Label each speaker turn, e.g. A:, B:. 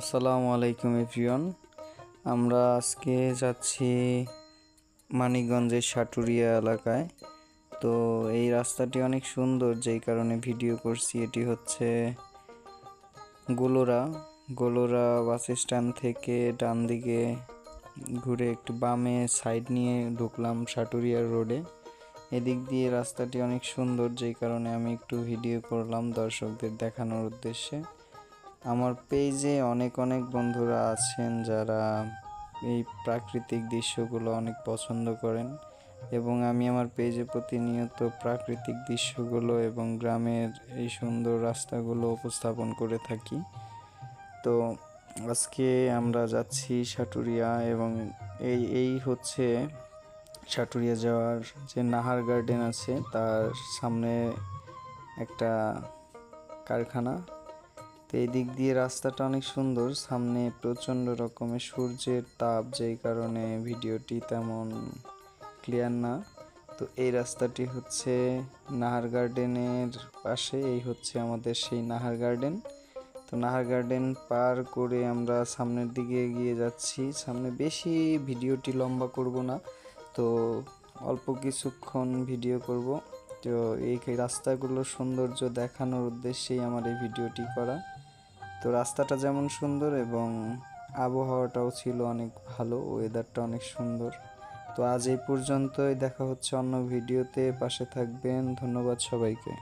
A: আসসালামু আলাইকুম এভরিওয়ান। আমরা আজকে যাচ্ছি মানিকগঞ্জের সাটুরিয়া এলাকায়। তো এই রাস্তাটি অনেক সুন্দর, যেই কারণে ভিডিও করছি। এটি হচ্ছে গোলোরা। গোলোরা বাস স্ট্যান্ড থেকে ডান দিকে ঘুরে একটু বামে সাইড নিয়ে ঢুকলাম সাটুরিয়া রোডে। এদিক দিয়ে রাস্তাটি অনেক সুন্দর, যেই কারণে আমি একটু ভিডিও করলাম দর্শকদের দেখানোর উদ্দেশ্যে। আমার পেজে অনেক অনেক বন্ধুরা আছেন যারা এই প্রাকৃতিক দৃশ্যগুলো অনেক পছন্দ করেন এবং আমি আমার পেজে প্রতিনিয়ত প্রাকৃতিক দৃশ্যগুলো এবং গ্রামের এই সুন্দর রাস্তাগুলো উপস্থাপন করে থাকি। তো আজকে আমরা যাচ্ছি সাটুরিয়া এবং এই এই হচ্ছে সাটুরিয়া যাওয়ার যে নাহার গার্ডেন আছে তার সামনে একটা কারখানা। তো এই দিক দিয়ে রাস্তাটা অনেক সুন্দর। সামনে প্রচণ্ড রকমের সূর্যের তাপ, যেই কারণে ভিডিওটি তেমন ক্লিয়ার না। তো এই রাস্তাটি হচ্ছে নাহার গার্ডেনের পাশে, এই হচ্ছে আমাদের সেই নাহার গার্ডেন। তো নাহার গার্ডেন পার করে আমরা সামনের দিকে এগিয়ে যাচ্ছি। সামনে বেশি ভিডিওটি লম্বা করব না, তো অল্প কিছুক্ষণ ভিডিও করব। তো এই রাস্তাগুলোর সৌন্দর্য দেখানোর উদ্দেশ্যেই আমার এই ভিডিওটি করা। তো রাস্তাটা যেমন সুন্দর এবং আবহাওয়াটাও ছিল অনেক ভালো ওয়েদারটা অনেক সুন্দর। তো আজ এই পর্যন্তই, দেখা হচ্ছে অন্য ভিডিওতে পাশে থাকবেন, ধন্যবাদ সবাইকে।